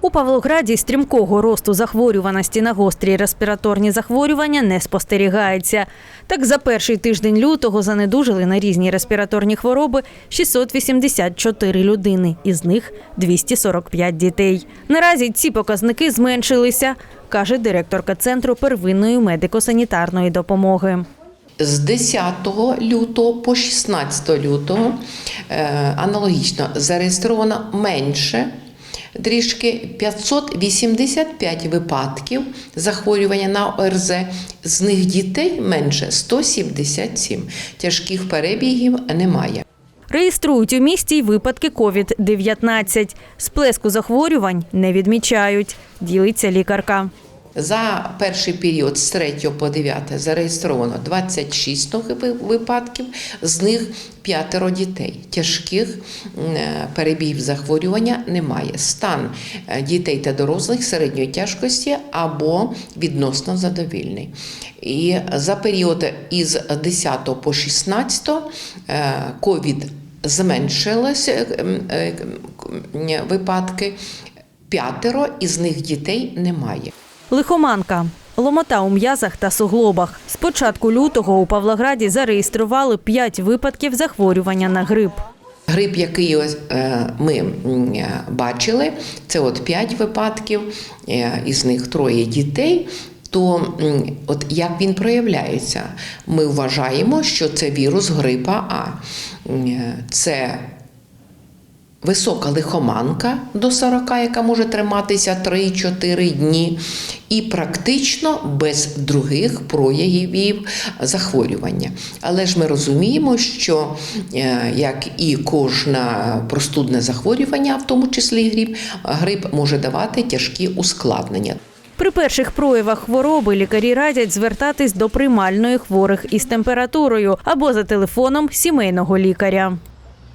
У Павлограді стрімкого росту захворюваності на гострі респіраторні захворювання не спостерігається. Так, за перший тиждень лютого занедужили на різні респіраторні хвороби 684 людини, із них 245 дітей. Наразі ці показники зменшилися, каже директорка центру первинної медико-санітарної допомоги. З 10 лютого по 16 лютого е, аналогічно зареєстровано менше трішки 585 випадків захворювання на ОРЗ. З них дітей менше 177. Тяжких перебігів немає. Реєструють у місті й випадки COVID-19. Сплеску захворювань не відмічають, ділиться лікарка. За перший період з 3 по 9 зареєстровано 26 нових випадків, з них п'ятеро дітей. Тяжких е, перебігів захворювання немає. Стан е, дітей та дорослих середньої тяжкості або відносно задовільний. І за період із 10 по 16 е, ковід м, випадки. П'ятеро із них дітей немає. Лихоманка. Ломота у м'язах та суглобах. З початку лютого у Павлограді зареєстрували 5 випадків захворювання на грип. Грип, який е, ми е, бачили, це от 5 випадків, е, із них троє дітей. То от як він проявляється? Ми вважаємо, що це вірус грипа А. Це висока лихоманка до 40, яка може триматися 3-4 дні, і практично без других проявів захворювання. Але ж ми розуміємо, що е, як і кожне простудне захворювання, в тому числі і грип, грип може давати тяжкі ускладнення. При перших проявах хвороби лікарі радять звертатись до приймальної хворих із температурою або за телефоном сімейного лікаря.